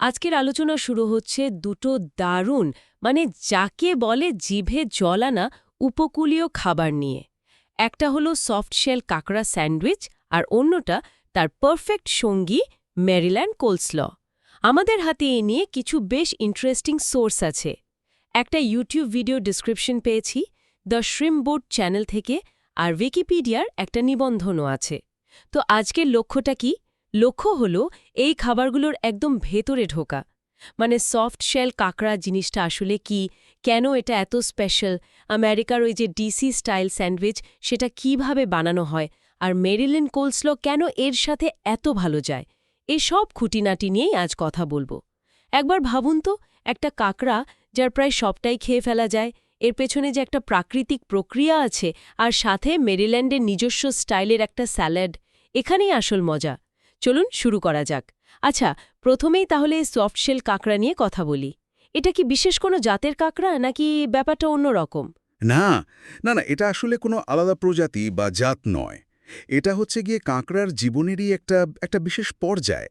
আজকের আলোচনা শুরু হচ্ছে দুটো দারুণ মানে যাকে বলে জিভে জল আনা উপকূলীয় খাবার নিয়ে। একটা হলো সফট শেল কাঁকড়া স্যান্ডউইচ আর অন্যটা তার পারফেক্ট সঙ্গী মেরিল্যান্ড কোলসল আমাদের হাতে এ নিয়ে কিছু বেশ ইন্টারেস্টিং সোর্স আছে। একটা ইউটিউব ভিডিও ডিসক্রিপশন পেয়েছি দ্য শ্রিম বোর্ড চ্যানেল থেকে, আর উইকিপিডিয়ার একটা নিবন্ধনও আছে। তো আজকের লক্ষ্যটা কি? লক্ষ্য হল, এই খাবারগুলোর একদম ভেতরে ঢোকা। মানে সফট শেল কাঁকড়া জিনিসটা আসলে কি? কেন এটা এত স্পেশাল আমেরিকার ওই যে ডিসি স্টাইল স্যান্ডউইচ সেটা কীভাবে বানানো হয়? আর মেরিলিন কোলসল কেন এর সাথে এত ভালো যায়? এসব খুঁটিনাটি নিয়েই আজ কথা বলব। একবার ভাবুন তো, একটা কাঁকড়া যার প্রায় সবটাই খেয়ে ফেলা যায়, এর পেছনে যে একটা প্রাকৃতিক প্রক্রিয়া আছে, আর সাথে মেরিল্যান্ডের নিজস্ব স্টাইলের একটা স্যালাড, এখানেই আসল মজা। চলুন শুরু করা যাক। আচ্ছা প্রথমেই তাহলে এই সফট শেল কাঁকড়া নিয়ে কথা বলি। এটা কি বিশেষ কোনো জাতের কাঁকড়া, নাকি ব্যাপারটা অন্যরকম না না না, এটা আসলে কোনো আলাদা প্রজাতি বা জাত নয়। এটা হচ্ছে গিয়ে কাঁকড়ার জীবনেরই একটা একটা বিশেষ পর্যায়।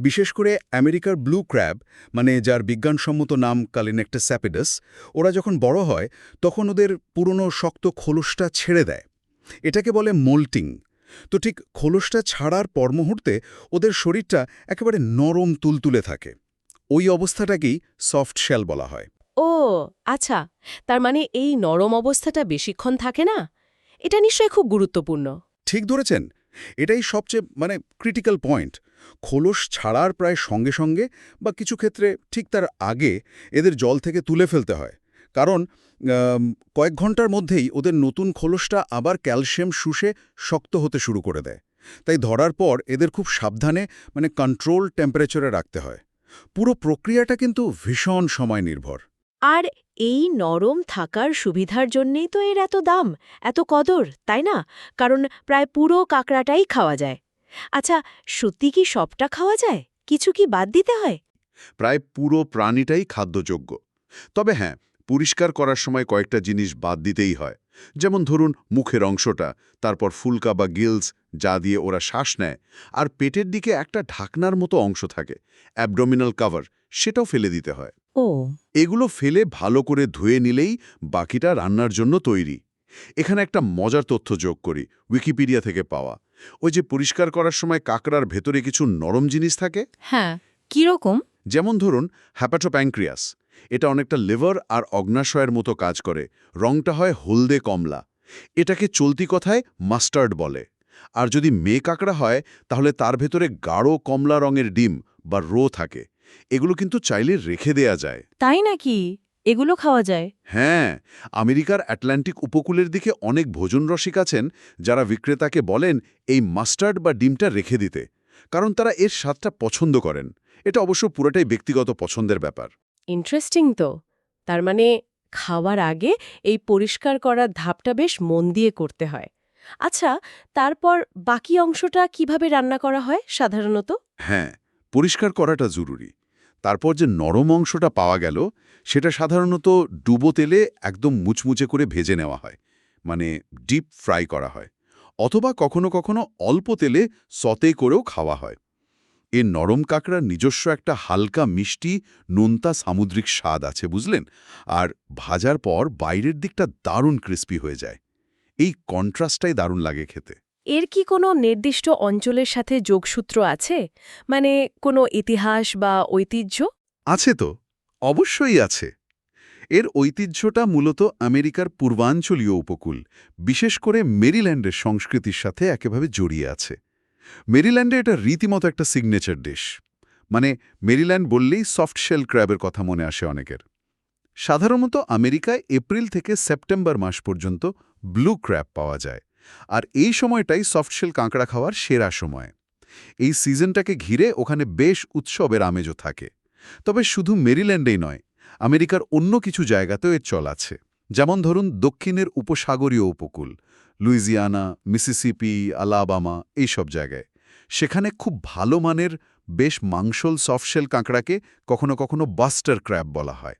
বিশেষ করে আমেরিকার ব্লু ক্র্যাব মানে যার বিজ্ঞানসম্মত নাম কালিনেক্টা স্যাপিডাস ওরা যখন বড় হয়, তখন ওদের পুরনো শক্ত খোলসটা ছেড়ে দেয়। এটাকে বলে মোল্টিং। তো ঠিক খোলসটা ছাড়ার পর মুহূর্তে ওদের শরীরটা একেবারে নরম তুলতুলে থাকে। ওই অবস্থাটাকেই সফট শেল বলা হয়। ও আচ্ছা। তার মানে এই নরম অবস্থাটা বেশিক্ষণ থাকে না? এটা নিশ্চয়ই খুব গুরুত্বপূর্ণ। ঠিক ধরেছেন। এটাই সবচেয়ে মানে ক্রিটিক্যাল পয়েন্ট খোলস ছাড়ার প্রায় সঙ্গে সঙ্গে বা কিছু ক্ষেত্রে ঠিক তার আগে এদের জল থেকে তুলে ফেলতে হয়। কারণ কয়েক ঘণ্টার মধ্যেই ওদের নতুন খোলসটা আবার ক্যালসিয়াম শুষে শক্ত হতে শুরু করে দেয়। তাই ধরার পর এদের খুব সাবধানে মানে কন্ট্রোল টেম্পারেচারে রাখতে হয়। পুরো প্রক্রিয়াটা কিন্তু ভীষণ সময় নির্ভর আর এই নরম থাকার সুবিধার জন্যেই তো এর এত দাম এত কদর তাই না? কারণ প্রায় পুরো কাঁকড়াটাই খাওয়া যায়। আচ্ছা সত্যি কি সবটা খাওয়া যায়? কিছু কি বাদ দিতে হয়? প্রায় পুরো প্রাণীটাই খাদ্যযোগ্য। তবে হ্যাঁ পরিষ্কার করার সময় কয়েকটা জিনিস বাদ দিতেই হয়। যেমন ধরুন মুখের অংশটা তারপর ফুলকা বা গিলস যা দিয়ে ওরা শ্বাস নেয় আর পেটের দিকে একটা ঢাকনার মতো অংশ থাকে অ্যাবডোমিনাল কভার সেটাও ফেলে দিতে হয়। ও। এগুলো ফেলে ভালো করে ধুয়ে নিলেই বাকিটা রান্নার জন্য তৈরি। এখানে একটা মজার তথ্য যোগ করি উইকিপিডিয়া থেকে পাওয়া। ওই যে পরিষ্কার করার সময় কাকড়ার ভেতরে কিছু নরম জিনিস থাকে? হ্যাঁ কীরকম? যেমন ধরুন হ্যাপাটোপ্যাঙ্ক্রিয়াস। এটা অনেকটা লিভার আর অগ্নাশয়ের মতো কাজ করে। রংটা হয় হলদে কমলা। এটাকে চলতি কথায় মাস্টার্ড বলে। আর যদি মেয়ে কাঁকড়া হয় তাহলে তার ভেতরে গাঢ় কমলা রঙের ডিম বা রো থাকে। এগুলো কিন্তু চাইলে রেখে দেয়া যায়। তাই নাকি? এগুলো খাওয়া যায়। হ্যাঁ আমেরিকার আটলান্টিক উপকূলের দিকে অনেক ভোজন রসিক আছেন যারা বিক্রেতাকে বলেন এই মাস্টার্ড বা ডিমটা রেখে দিতে। কারণ তারা এর স্বাদটা পছন্দ করেন। এটা অবশ্য পুরোটাই ব্যক্তিগত পছন্দের ব্যাপার। ইন্টারেস্টিং তো। তার মানে খাওয়ার আগে এই পরিষ্কার করার ধাপটা বেশ মন দিয়ে করতে হয়। আচ্ছা তারপর বাকি অংশটা কীভাবে রান্না করা হয় সাধারণত? হ্যাঁ পরিষ্কার করাটা জরুরি। তারপর যে নরম অংশটা পাওয়া গেল, সেটা সাধারণত ডুবো তেলে একদম মুচমুচে করে ভেজে নেওয়া হয়। মানে ডিপ ফ্রাই করা হয়। অথবা কখনো কখনো অল্প তেলে সতে করেও খাওয়া হয়। এ নরম কাঁকড়ার নিজস্ব একটা হালকা মিষ্টি নোনতা সামুদ্রিক স্বাদ আছে বুঝলেন? আর ভাজার পর বাইরের দিকটা দারুণ ক্রিস্পি হয়ে যায়। এই কন্ট্রাস্টটাই দারুণ লাগে খেতে। এর কি কোনো নির্দিষ্ট অঞ্চলের সাথে যোগসূত্র আছে? মানে কোনো ইতিহাস বা ঐতিহ্য? আছে তো অবশ্যই আছে। এর ঐতিহ্যটা মূলত আমেরিকার পূর্বাঞ্চলীয় উপকূল বিশেষ করে মেরিল্যান্ডের সংস্কৃতির সাথে একেভাবে জড়িয়ে আছে। মেরিল্যান্ডে এটা রীতিমতো একটা সিগনেচার ডিশ মানে মেরিল্যান্ড বললেই সফট শেল ক্র্যাবের কথা মনে আসে অনেকের। সাধারণত আমেরিকায় এপ্রিল থেকে সেপ্টেম্বর মাস পর্যন্ত ব্লু ক্র্যাব পাওয়া যায়। আর এই সময়টাই সফটশেল কাঁকড়া খাওয়ার সেরা সময়। এই সিজনটাকে ঘিরে ওখানে বেশ উৎসবের আমেজও থাকে। তবে শুধু মেরিল্যান্ডেই নয়, আমেরিকার অন্য কিছু জায়গাতেও এর চল আছে। যেমন ধরুন দক্ষিণের উপসাগরীয় উপকূল লুইজিয়ানা, মিসিসিপি, আলাবামা এইসব জায়গায়। সেখানে খুব ভালো মানের, বেশ মাংসল সফটশেল কাঁকড়াকে কখনো কখনো বাস্টার ক্র্যাব বলা হয়।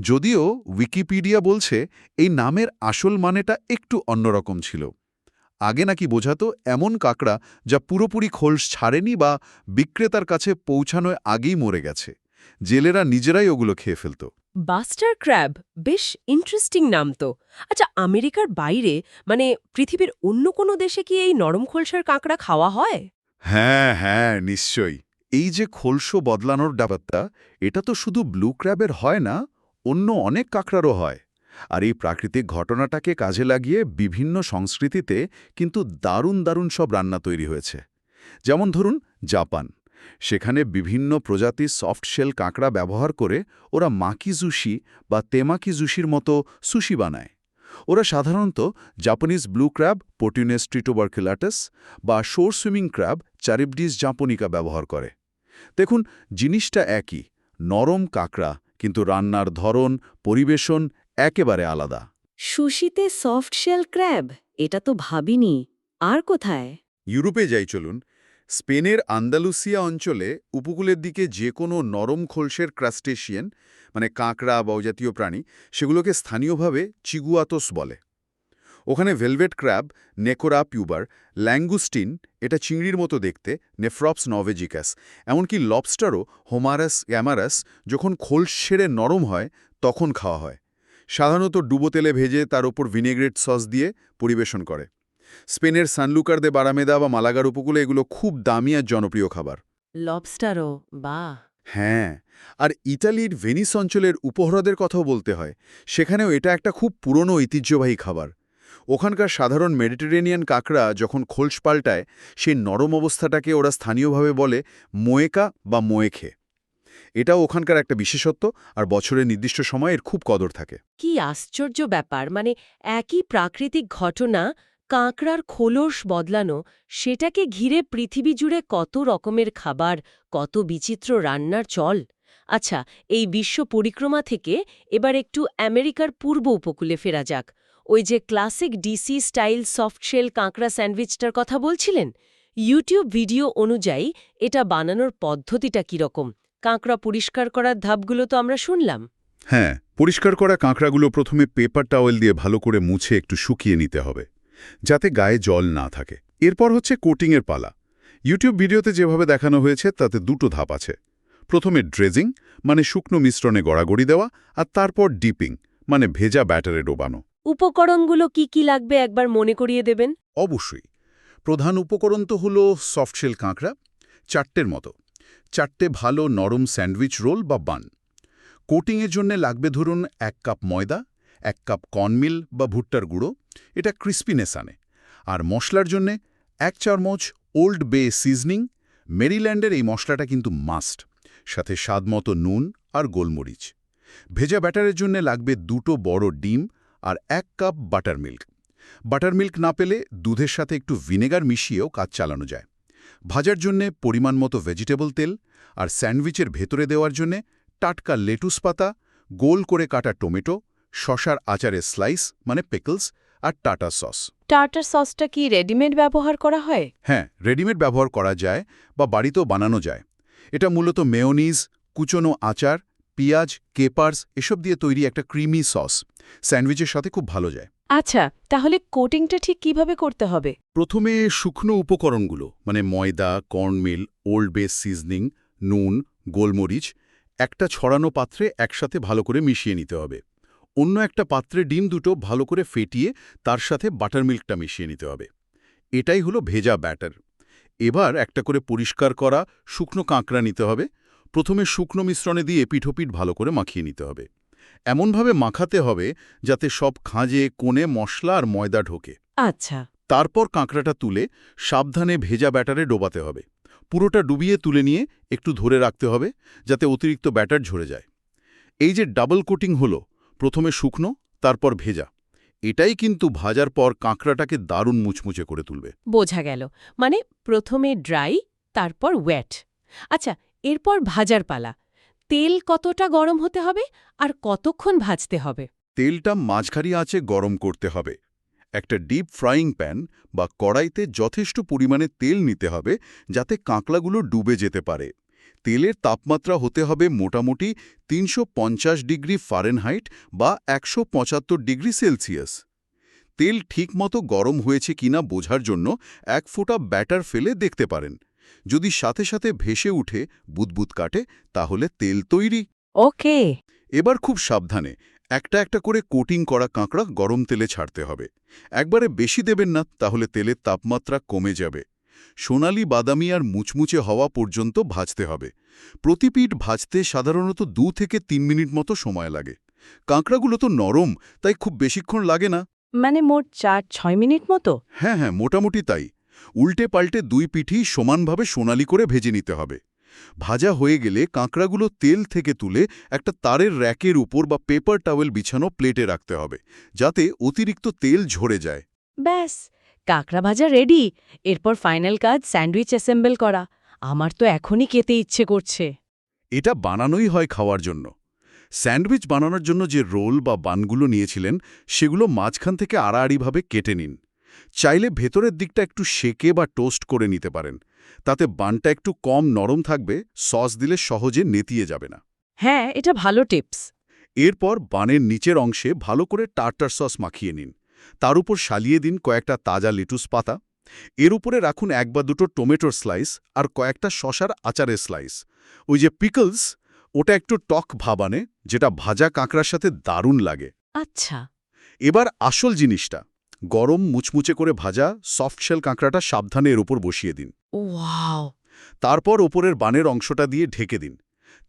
যদিও উইকিপিডিয়া বলছে, এই নামের আসল মানেটা একটু অন্যরকম ছিল। আগে নাকি বোঝাতো এমন কাকড়া যা পুরোপুরি খোলস ছাড়েনি বা বিক্রেতার কাছে পৌঁছানোর আগেই মরে গেছে। জেলেরা নিজেরাই ওগুলো খেয়ে ফেলত। বাস্টার ক্র্যাব বেশ ইন্টারেস্টিং নাম তো। আচ্ছা আমেরিকার বাইরে মানে পৃথিবীর অন্য কোনো দেশে কি এই নরম খোলসার কাঁকড়া খাওয়া হয়? হ্যাঁ হ্যাঁ নিশ্চয়ই। এই যে খোলসো বদলানোর ডাবাত্তা এটা তো শুধু ব্লু ক্র্যাবের হয় না, অন্য অনেক কাঁকড়ারও হয়। আর এই প্রাকৃতিক ঘটনাটাকে কাজে লাগিয়ে বিভিন্ন সংস্কৃতিতে কিন্তু দারুণ দারুণ সব রান্না তৈরি হয়েছে। যেমন ধরুন, জাপান। সেখানে বিভিন্ন প্রজাতির সফট শেল কাঁকড়া ব্যবহার করে ওরা মাকি জুশি বা তেমাকি জুশির মতো সুশি বানায়। ওরা সাধারণত Japanese blue crab Portunus trituberculatus বা শোর সুইমিং ক্র্যাব চারিবডিস জাপনিকা ব্যবহার করে। দেখুন জিনিসটা একই নরম কাঁকড়া কিন্তু রান্নার ধরন পরিবেশন একেবারে আলাদা। সুশিতে সফট শেল ক্র্যাব এটা তো ভাবিনি। আর কোথায়? ইউরোপে যাই চলুন স্পেনের আন্দালুসিয়া অঞ্চলে উপকূলের দিকে যে কোনো নরম খোলসের ক্রাস্টেশিয়ান মানে কাঁকড়া বা জাতীয় প্রাণী, সেগুলোকে স্থানীয়ভাবে চিগুয়াতোস বলে। ওখানে ভেলভেট ক্র্যাব, নেকোরা পিউবার, ল্যাঙ্গুস্টিন, এটা চিংড়ির মতো দেখতে, নেফ্রপস নভেজিকাস, এমনকি লবস্টারও হোমারাস গ্যামারাস যখন খোল সেরে নরম হয়, তখন খাওয়া হয়। সাধারণত ডুবো তেলে ভেজে তার ওপর ভিনেগ্রেট সস দিয়ে পরিবেশন করে। স্পেনের সানলুকার দে বারামেদা বা মালাগার উপকূলে এগুলো খুব দামি আর জনপ্রিয় খাবার। লবস্টারও বা হ্যাঁ আর ইতালির ভেনিস অঞ্চলের উপহ্রদের কথাও বলতে হয়। সেখানেও এটা একটা খুব পুরনো ঐতিহ্যবাহী খাবার। ওখানকার সাধারণ মেডিটেরেনিয়ান কাঁকড়া যখন খোলস পাল্টায় সেই নরম অবস্থাটাকে ওরা স্থানীয়ভাবে বলে মোয়েকা বা মোয়েখে। এটাও ওখানকার একটা বিশেষত্ব আর বছরের নির্দিষ্ট সময়ে এর খুব কদর থাকে। কি আশ্চর্য ব্যাপার মানে একই প্রাকৃতিক ঘটনা কাঁকড়ার খোলস বদলানো, সেটাকে ঘিরে পৃথিবী জুড়ে কত রকমের খাবার, কত বিচিত্র রান্নার চল। আচ্ছা এই বিশ্ব পরিক্রমা থেকে এবার একটু আমেরিকার পূর্ব উপকূলে ফেরা যাক। ওই যে ক্লাসিক ডিসি স্টাইল সফটশেল কাঁকড়া স্যান্ডউইচটার কথা বলছিলেন? ইউটিউব ভিডিও অনুযায়ী এটা বানানোর পদ্ধতিটা কীরকম? কাঁকড়া পরিষ্কার করার ধাপগুলো তো আমরা শুনলাম। হ্যাঁ পরিষ্কার করা কাঁকড়াগুলো প্রথমে পেপার টাওয়েল দিয়ে ভালো করে মুছে একটু শুকিয়ে নিতে হবে। যাতে গায়ে জল না থাকে। এরপর হচ্ছে কোটিংয়ের পালা। ইউটিউব ভিডিওতে যেভাবে দেখানো হয়েছে তাতে দুটো ধাপ আছে। প্রথমে ড্রেজিং মানে শুকনো মিশ্রণে গড়াগড়ি দেওয়া আর তারপর ডিপিং মানে ভেজা ব্যাটারে ডোবানো। উপকরণগুলো কি কি লাগবে একবার মনে করিয়ে দেবেন? অবশ্যই। প্রধান উপকরণ তো হল সফটশেল কাঁকড়া চারটের মতো। চারটে ভালো নরম স্যান্ডউইচ রোল বা বান। কোটিংয়ের জন্য লাগবে ধরুন এক কাপ ময়দা এক কাপ কর্নমিল বা ভুট্টার গুঁড়ো, এটা ক্রিস্পিনেস আনে। আর মশলার জন্যে এক চামচ ওল্ড বে সিজনিং মেরিল্যান্ডের এই মশলাটা কিন্তু মাস্ট সাথে স্বাদমতো নুন আর গোলমরিচ। ভেজা ব্যাটারের জন্য লাগবে দুটো বড় ডিম আর এক cup buttermilk buttermilk না পেলে দুধের সাথে একটু ভিনেগার মিশিয়েও কাজ চালানো যায়। ভাজার জন্যে পরিমাণ মতো ভেজিটেবল তেল আর স্যান্ডউইচের ভেতরে দেওয়ার জন্যে টাটকা লেটুস পাতা, গোল করে কাটা টমেটো শশার আচারের স্লাইস মানে পিকলস আর টাটা সস টাটার সসটা কি রেডিমেড ব্যবহার করা হয়? হ্যাঁ রেডিমেড ব্যবহার করা যায় বা বাড়িতেও বানানো যায়। এটা মূলত মেয়োনিজ কুচনো আচার পেঁয়াজ কেপার্স এসব দিয়ে তৈরি একটা ক্রিমি সস স্যান্ডউইচের সাথে খুব ভালো যায়। আচ্ছা তাহলে কোটিংটা ঠিক কীভাবে করতে হবে? প্রথমে শুকনো উপকরণগুলো মানে ময়দা কর্নমিল ওল্ড বেস সিজনিং নুন গোলমরিচ একটা ছড়ানো পাত্রে একসাথে ভালো করে মিশিয়ে নিতে হবে। অন্য একটা পাত্রে ডিম দুটো ভালো করে ফেটিয়ে তার সাথে বাটার মিল্কটা মিশিয়ে নিতে হবে। এটাই হলো ভেজা ব্যাটার এবার একটা করে পরিষ্কার করা শুকনো কাঁকড়া নিতে হবে। প্রথমে শুকনো মিশ্রণে দিয়ে পিঠোপিঠ ভালো করে মাখিয়ে নিতে হবে। এমনভাবে মাখাতে হবে যাতে সব খাঁজে কোণে মশলা আর ময়দা ঢোকে। আচ্ছা। তারপর কাঁকড়াটা তুলে সাবধানে ভেজা ব্যাটারে ডোবাতে হবে। পুরোটা ডুবিয়ে তুলে নিয়ে একটু ধরে রাখতে হবে যাতে অতিরিক্ত ব্যাটার ঝরে যায়। এই যে ডাবল কোটিং হলো প্রথমে শুকনো তারপর ভেজা। এটাই কিন্তু ভাজার পর কাঁকড়াটাকে দারুণ মুচমুচে করে তুলবে। বোঝা গেল। মানে প্রথমে ড্রাই তারপর ওয়েট। আচ্ছা এরপর ভাজার পালা। তেল কতটা গরম হতে হবে আর কতক্ষণ ভাজতে হবে? তেলটা মাঝখারি আঁচে গরম করতে হবে। একটা ডিপ ফ্রাইং প্যান বা কড়াইতে যথেষ্ট পরিমাণে তেল নিতে হবে যাতে কাঁকড়াগুলো ডুবে যেতে পারে। তেলের তাপমাত্রা হতে হবে মোটামুটি তিনশো পঞ্চাশ ডিগ্রি ফারেনহাইট বা একশো পঁচাত্তর ডিগ্রি সেলসিয়াস। তেল ঠিকমতো গরম হয়েছে কিনা বোঝার জন্য এক ফোঁটা ব্যাটার ফেলে দেখতে পারেন। যদি সাথে সাথে ভেসে উঠে বুদবুদ কাটে তাহলে তেল তৈরি। ওকে। এবার খুব সাবধানে একটা একটা করে কোটিং করা কাঁকড়া গরম তেলে ছাড়তে হবে। একবারে বেশি দেবেন না তাহলে তেলের তাপমাত্রা কমে যাবে। সোনালি বাদামি আর মুচমুচে হওয়া পর্যন্ত ভাজতে হবে। প্রতি পিঠ ভাজতে সাধারণত দু থেকে তিন মিনিট মতো সময় লাগে। কাঁকড়াগুলো তো নরম তাই খুব বেশিক্ষণ লাগে না। মানে মোট চার ছয় মিনিট মতো? হ্যাঁ হ্যাঁ মোটামুটি তাই। উল্টে পাল্টে দুই পিঠই সমানভাবে সোনালি করে ভেজে নিতে হবে। ভাজা হয়ে গেলে কাঁকড়াগুলো তেল থেকে তুলে একটা তারের র্যাকের উপর বা পেপার টাওয়েল বিছানো প্লেটে রাখতে হবে যাতে অতিরিক্ত তেল ঝরে যায়। ব্যাস কাঁকড়া ভাজা রেডি এরপর ফাইনাল কাজ স্যান্ডউইচ অ্যাসেম্বল করা। আমার তো এখনই খেতে ইচ্ছে করছে। এটা বানানোই হয় খাওয়ার জন্য। স্যান্ডউইচ বানানোর জন্য যে রোল বা বানগুলো নিয়েছিলেন সেগুলো মাঝখান থেকে আড়াআড়িভাবে কেটে নিন। চাইলে ভেতরের দিকটা একটু সেকে বা টোস্ট করে নিতে পারেন। তাতে বানটা একটু কম নরম থাকবে সস দিলে সহজে নেতিয়ে যাবে না। হ্যাঁ এটা ভালো টিপস এরপর বানের নিচের অংশে ভালো করে টার্টার সস মাখিয়ে নিন। তার উপর সালিয়ে দিন কয়েকটা তাজা লেটুস পাতা। এর উপরে রাখুন এক বা দুটো টমেটোর স্লাইস আর কয়েকটা শশার আচারের স্লাইস ওই যে পিকলস ওটা একটু টক ভাব আনে যেটা ভাজা কাঁকড়ার সাথে দারুণ লাগে। আচ্ছা। এবার আসল জিনিসটা গরম মুচমুচে করে ভাজা সফটশেল কাঁকড়াটা সাবধানে এর উপর বসিয়ে দিন। ওয়াও। তারপর ওপরের বানের অংশটা দিয়ে ঢেকে দিন।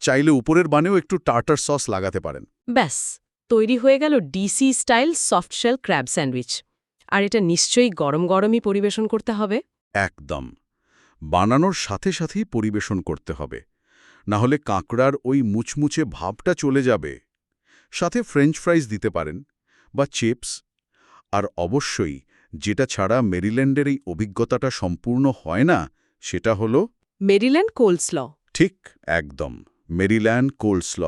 চাইলে উপরের বানেও একটু টার্টার সস লাগাতে পারেন। ব্যাস। তৈরি হয়ে গেল DC style soft shell crab sandwich. আর এটা নিশ্চয়ই গরম গরমই পরিবেশন করতে হবে। একদম। বানানোর সাথে সাথেই পরিবেশন করতে হবে। না হলে কাঁকড়ার ওই মুচমুচে ভাবটা চলে যাবে। সাথে ফ্রেঞ্চ ফ্রাইজ দিতে পারেন বা চিপস আর অবশ্যই যেটা ছাড়া মেরিল্যান্ডের এই অভিজ্ঞতাটা সম্পূর্ণ হয় না সেটা হলো মেরিল্যান্ড কোলসল ঠিক একদম মেরিল্যান্ড কোল্ডস্ল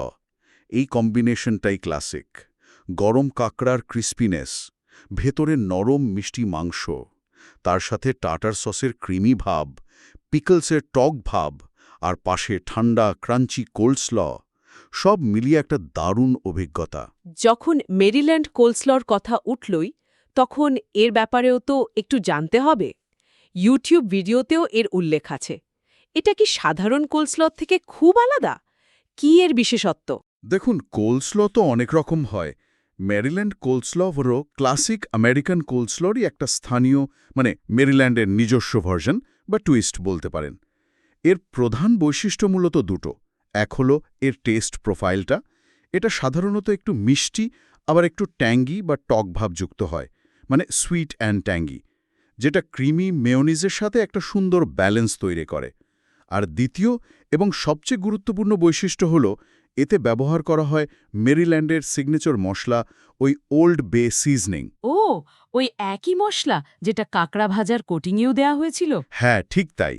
এই কম্বিনেশনটাই ক্লাসিক। গরম কাঁকড়ার ক্রিস্পিনেস, ভেতরে নরম মিষ্টি মাংস, তার সাথে টাটার সসের ক্রিমি ভাব, পিকলসের টক ভাব, আর পাশে ঠান্ডা, ক্রাঞ্চি কোল্ডস্ল সব মিলিয়ে একটা দারুণ অভিজ্ঞতা। যখন মেরিল্যান্ড কোলসলর কথা উঠলই, তখন এর ব্যাপারেও তো একটু জানতে হবে। ইউটিউব ভিডিওতেও এর উল্লেখ আছে। এটা কি সাধারণ কোলসলর থেকে খুব আলাদা? কি এর বিশেষত্ব? দেখুন কোলস্ল তো অনেক রকম হয়। মেরিল্যান্ড কোলস্ল হলো ক্লাসিক আমেরিকান কোলস্লরই একটা স্থানীয় মানে মেরিল্যান্ডের নিজস্ব ভার্সন বা টুইস্ট বলতে পারেন। এর প্রধান বৈশিষ্ট্য মূলত দুটো। এক হলো এর টেস্ট প্রোফাইলটা এটা সাধারণত একটু মিষ্টি, আবার একটু ট্যাঙ্গি বা টক ভাবযুক্ত হয় মানে সুইট অ্যান্ড ট্যাঙ্গি যেটা ক্রিমি মেয়োনিজের সাথে একটা সুন্দর ব্যালেন্স তৈরি করে। আর দ্বিতীয় এবং সবচেয়ে গুরুত্বপূর্ণ বৈশিষ্ট্য হল এতে ব্যবহার করা হয় মেরিল্যান্ডের সিগনেচার মশলা ওই ওল্ড বে সিজনিং। ও ওই একই মশলা যেটা কাকড়া ভাজার কোটিংয়েও দেয়া হয়েছিল? হ্যাঁ ঠিক তাই।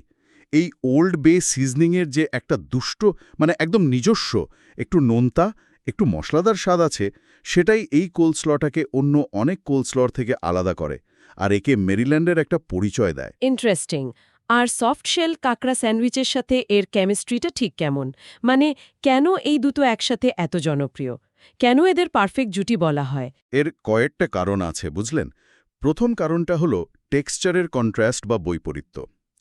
এই ওল্ড বে সিজনিংয়ের যে একটা দুষ্ট মানে একদম নিজস্ব একটু নোনতা একটু মশলাদার স্বাদ আছে সেটাই এই কোলস্লটাকে অন্য অনেক কোলস্লর থেকে আলাদা করে আর একে মেরিল্যান্ডের একটা পরিচয় দেয়। ইন্টারেস্টিং। আর সফট শেল কাকড়া স্যান্ডউইচের সাথে এর কেমিস্ট্রিটা ঠিক কেমন? মানে কেন এই দুটো একসাথে এত জনপ্রিয়? কেন এদের পারফেক্ট জুটি বলা হয়? এর কয়েকটা কারণ আছে বুঝলেন? প্রথম কারণটা হলো টেক্সচারের কন্ট্রাস্ট বা বৈপরীত্য।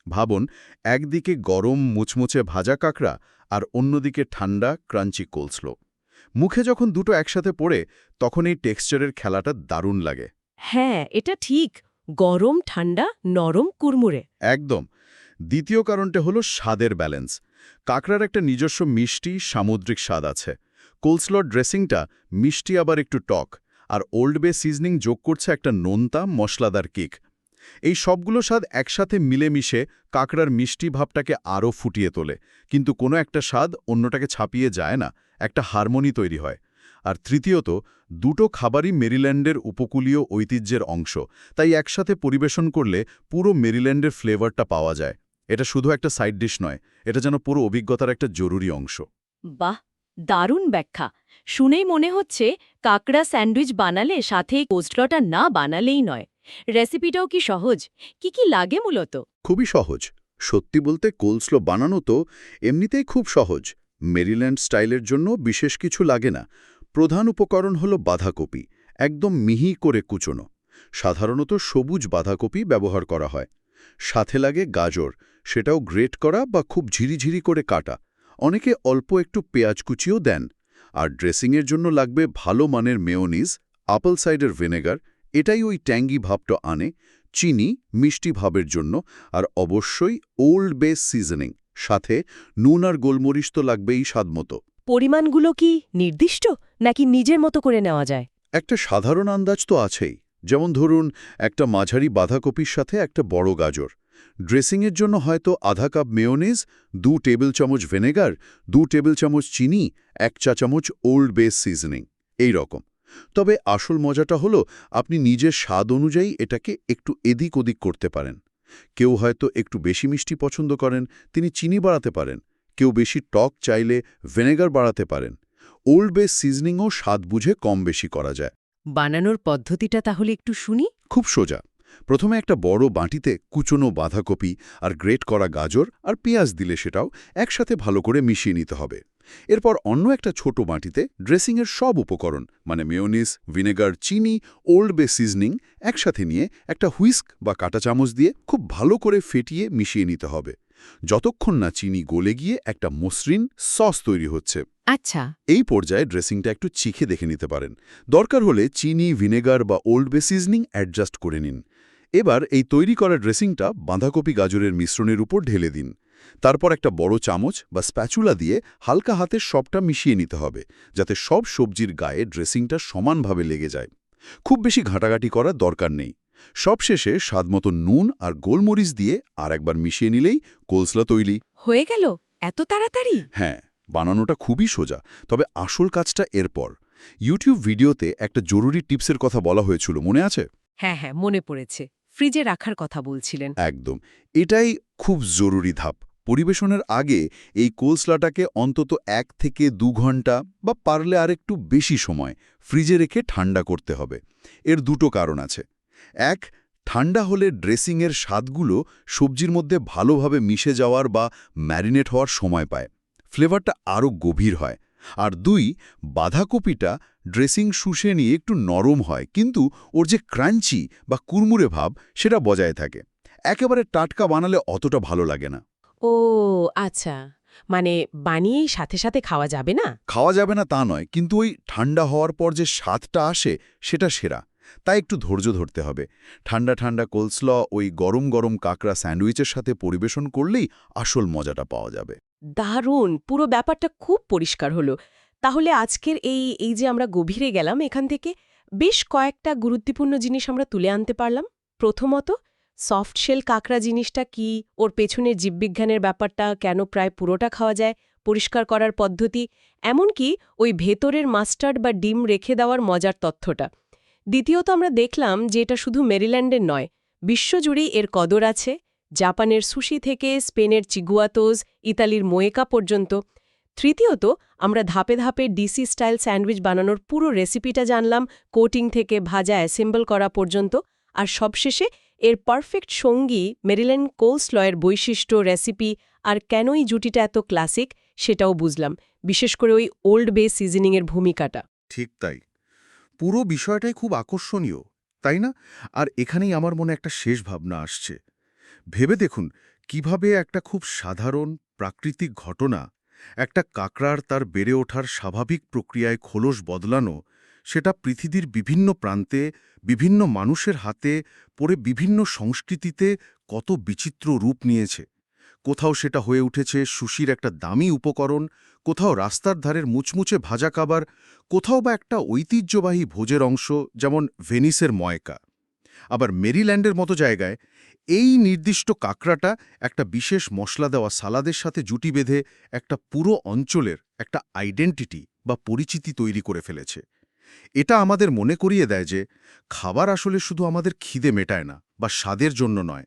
ভাবুন একদিকে গরম মুচমুচে ভাজা কাঁকড়া আর অন্যদিকে ঠান্ডা ক্রাঞ্চি কোলসলো মুখে যখন দুটো একসাথে পড়ে তখন এই টেক্সচারের খেলাটা দারুণ লাগে। হ্যাঁ এটা ঠিক। গরম, ঠান্ডা, নরম কুরমুরে একদম। দ্বিতীয় কারণটা হলো স্বাদের ব্যালেন্স। কাঁকড়ার একটা নিজস্ব মিষ্টি, সামুদ্রিক স্বাদ আছে। কোলস্লর ড্রেসিংটা মিষ্টি আবার একটু টক, আর ওল্ড বে সিজনিং যোগ করছে একটা নোনতা, মশলাদার কিক। এই সবগুলো স্বাদ একসাথে মিলেমিশে কাঁকড়ার মিষ্টি ভাবটাকে আরও ফুটিয়ে তোলে। কিন্তু কোনো একটা স্বাদ অন্যটাকে ছাপিয়ে যায় না, একটা হারমোনি তৈরি হয়। আর তৃতীয়ত দুটো খাবারই মেরিল্যান্ডের উপকূলীয় ঐতিহ্যের অংশ তাই একসাথে পরিবেশন করলে পুরো মেরিল্যান্ডের ফ্লেভারটা পাওয়া যায়। এটা শুধু একটা সাইড ডিশ নয় এটা যেন পুরো অভিজ্ঞতার একটা জরুরি অংশ। বাহ দারুণ ব্যাখ্যা। শুনেই মনে হচ্ছে কাকড়া স্যান্ডউইচ বানালে সাথে কোস্টলটা না বানালেই নয়। রেসিপিটাও কি সহজ? কি কি লাগে মূলত? খুবই সহজ। সত্যি বলতে কোলস্লো বানানো তো এমনিতেই খুব সহজ। মেরিল্যান্ড স্টাইলের জন্য বিশেষ কিছু লাগে না। প্রধান উপকরণ হল বাঁধাকপি, একদম মিহি করে কুচোনো। সাধারণত সবুজ বাঁধাকপি ব্যবহার করা হয়। সাথে লাগে গাজর, সেটাও গ্রেট করা বা খুব ঝিরিঝিরি করে কাটা। অনেকে অল্প একটু পেঁয়াজ কুচিও দেন। আর ড্রেসিংয়ের জন্য লাগবে ভালো মানের মেয়োনিজ, আপেল সাইডার ভিনেগার, এটাই ওই ট্যাঙ্গি ভাবটা আনে, চিনি, মিষ্টি ভাবের জন্য, আর অবশ্যই ওল্ড বেস সিজনিং। সাথে নুন আর গোলমরিচ তো লাগবেই স্বাদমতো। পরিমাণগুলো কি নির্দিষ্ট, নাকি নিজের মতো করে নেওয়া যায়? একটা সাধারণ আন্দাজ তো আছেই। যেমন ধরুন, একটা মাঝারি বাঁধাকপির সাথে একটা বড় গাজর। ড্রেসিংয়ের জন্য হয়তো আধা কাপ মেয়োনিজ, দু টেবিল চামচ ভিনেগার, দু টেবিল চামচ চিনি, এক চা চামচ ওল্ড বেস সিজনিং, এই রকম। তবে আসল মজাটা হলো, আপনি নিজের স্বাদ অনুযায়ী এটাকে একটু এদিক ওদিক করতে পারেন। কেউ হয়তো একটু বেশি মিষ্টি পছন্দ করেন, তিনি চিনি বাড়াতে পারেন। কেউ বেশি টক চাইলে ভিনেগার বাড়াতে পারেন। ওল্ড বেস সিজনিংও স্বাদ বুঝে কম বেশি করা যায়। বানানোর পদ্ধতিটা তাহলে একটু শুনি। খুব সোজা। প্রথমে একটা বড় বাটিতে কুচনো বাঁধাকপি আর গ্রেট করা গাজর আর পেঁয়াজ দিলে সেটাও একসাথে ভালো করে মিশিয়ে নিতে হবে। এরপর অন্য একটা ছোট বাটিতে ড্রেসিংয়ের সব উপকরণ মানে মেয়োনিস ভিনেগার চিনি ওল্ড বে সিজনিং একসাথে নিয়ে একটা হুইস্ক বা কাটা চামচ দিয়ে খুব ভালো করে ফেটিয়ে মিশিয়ে নিতে হবে। যতক্ষণ না চিনি গলে গিয়ে একটা মসৃণ সস তৈরি হচ্ছে। আচ্ছা। এই পর্যায়ে ড্রেসিংটা একটু চিখে দেখে নিতে পারেন। দরকার হলে চিনি ভিনেগার বা ওল্ড বে সিজনিং অ্যাডজাস্ট করে নিন। এবার এই তৈরি করা ড্রেসিংটা বাঁধাকপি গাজরের মিশ্রণের উপর ঢেলে দিন। তারপর একটা বড় চামচ বা স্প্যাচুলা দিয়ে হালকা হাতে সবটা মিশিয়ে নিতে হবে যাতে সব সবজির গায়ে ড্রেসিংটা সমানভাবে লেগে যায়। খুব বেশি ঘাঁটাঘাঁটি করার দরকার নেই। সবশেষে স্বাদমতো নুন আর গোলমরিচ দিয়ে আর একবার মিশিয়ে নিলেই কোলসলা তৈরি। হয়ে গেল? এত তাড়াতাড়ি? হ্যাঁ বানানোটা খুবই সোজা তবে আসল কাজটা এরপর। ইউটিউব ভিডিওতে একটা জরুরি টিপসের কথা বলা হয়েছিল মনে আছে? হ্যাঁ হ্যাঁ মনে পড়েছে। ফ্রিজে রাখার কথা বলছিলেন। একদম। এটাই খুব জরুরি ধাপ। পরিবেশনের আগে এই কোলসলাটাকে অন্তত এক থেকে দু ঘণ্টা বা পারলে আরেকটু বেশি সময় ফ্রিজে রেখে ঠান্ডা করতে হবে। এর দুটো কারণ আছে। এক ঠান্ডা হলে ড্রেসিংয়ের স্বাদগুলো সবজির মধ্যে ভালোভাবে মিশে যাওয়ার বা ম্যারিনেট হওয়ার সময় পায়। ফ্লেভারটা আরও গভীর হয়। আর দুই বাঁধাকপিটা ড্রেসিং শুষে নিয়ে একটু নরম হয় কিন্তু ওর যে ক্রাঞ্চি বা কুরমুরে ভাব সেটা বজায় থাকে। একেবারে টাটকা বানালে অতটা ভালো লাগে না। ও আচ্ছা। মানে বানিয়েই সাথে সাথে খাওয়া যাবে না? খাওয়া যাবে না তা নয় কিন্তু ওই ঠান্ডা হওয়ার পর যে স্বাদটা আসে সেটা সেরা। তাই একটু ধৈর্য ধরতে হবে। ঠান্ডা ঠান্ডা কোলসল ওই গরম গরম কাঁকড়া স্যান্ডউইচের সাথে পরিবেশন করলেই আসল মজাটা পাওয়া যাবে। দারুণ! পুরো ব্যাপারটা খুব পরিষ্কার হলো। তাহলে আজকের এই এই যে আমরা গভীরে গেলাম এখান থেকে, বেশ কয়েকটা গুরুত্বপূর্ণ জিনিস আমরা তুলে আনতে পারলাম। প্রথমত, সফট শেল কাঁকড়া জিনিসটা কি? ওর পেছনের জীববিজ্ঞানের ব্যাপারটা কেন প্রায় পুরোটা খাওয়া যায়? পরিষ্কার করার পদ্ধতি? এমনকি ওই ভেতরের মাস্টার্ড বা ডিম রেখে দেওয়ার মজার তথ্যটা। দ্বিতীয়ত আমরা দেখলাম যে এটা শুধু মেরিল্যান্ডের নয়, বিশ্বজুড়েই এর কদর আছে, জাপানের সুশি থেকে স্পেনের চিগুয়াতোজ ইতালির মোয়েকা পর্যন্ত। তৃতীয়ত, আমরা ধাপে ধাপে ডিসি স্টাইল স্যান্ডউইচ বানানোর পুরো রেসিপিটা জানলাম, কোটিং থেকে ভাজা অ্যাসেম্বল করা পর্যন্ত। আর সবশেষে, এর পারফেক্ট সঙ্গী মেরিল্যান্ড কোলসলয়ের বৈশিষ্ট্য রেসিপি আর কেনই জুটিটা এত ক্লাসিক, সেটাও বুঝলাম, বিশেষ করে ওই ওল্ড বে সিজনিংয়ের ভূমিকাটা। ঠিক তাই। পুরো বিষয়টাই খুব আকর্ষণীয়, তাই না? আর এখানেই আমার মনে একটা শেষ ভাবনা আসছে। ভেবে দেখুন, কীভাবে একটা খুব সাধারণ, প্রাকৃতিক ঘটনা, একটা কাকড়ার তার বেড়ে ওঠার স্বাভাবিক প্রক্রিয়ায় খোলস বদলানো, সেটা পৃথিবীর বিভিন্ন প্রান্তে, বিভিন্ন মানুষের হাতে, পড়ে বিভিন্ন সংস্কৃতিতে কত বিচিত্র রূপ নিয়েছে। কোথাও সেটা হয়ে উঠেছে সুশির একটা দামি উপকরণ, কোথাও রাস্তার ধারের মুচমুচে ভাজা খাবার, কোথাও বা একটা ঐতিহ্যবাহী ভোজের অংশ, যেমন ভেনিসের ময়কা। আবার মেরিল্যান্ডের মতো জায়গায় এই নির্দিষ্ট কাঁকড়াটা একটা বিশেষ মশলা দেওয়া সালাদের সাথে জুটি বেঁধে একটা পুরো অঞ্চলের একটা আইডেন্টিটি বা পরিচিতি তৈরি করে ফেলেছে। এটা আমাদের মনে করিয়ে দেয় যে, খাবার আসলে শুধু আমাদের খিদে মেটায় না বা স্বাদের জন্য নয়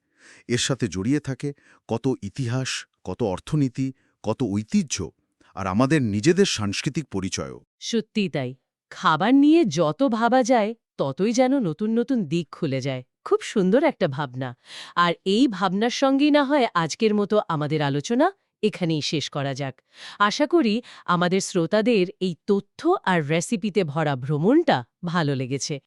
এর সাথে জড়িয়ে থাকে কত ইতিহাস, কত অর্থনীতি, কত ঐতিহ্য আর আমাদের নিজেদের সাংস্কৃতিক পরিচয়ও। সত্যিই তাই। খাবার নিয়ে যত ভাবা যায়, ততই যেন নতুন নতুন দিক খুলে যায়। খুব সুন্দর একটা ভাবনা। আর এই ভাবনার সঙ্গেই না হয় আজকের মতো আমাদের আলোচনা এখানেই শেষ করা যাক। আশা করি আমাদের শ্রোতাদের এই তথ্য আর রেসিপিতে ভরা ভ্রমণটা ভালো লেগেছে।